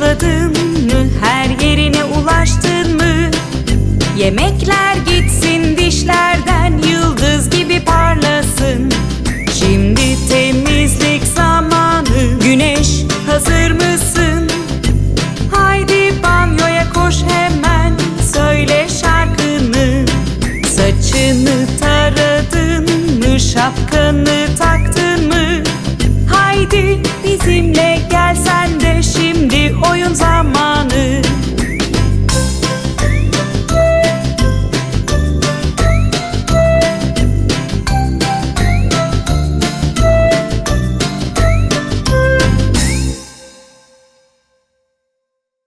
Fırçaladın mı? Her yerine ulaştın mı? Yemekler gitsin dişlerden Yıldız gibi parlasın Şimdi temizlik zamanı Güneş hazır mısın? Haydi banyoya koş hemen Söyle şarkını Saçını taradın mı? Şapkanı taktın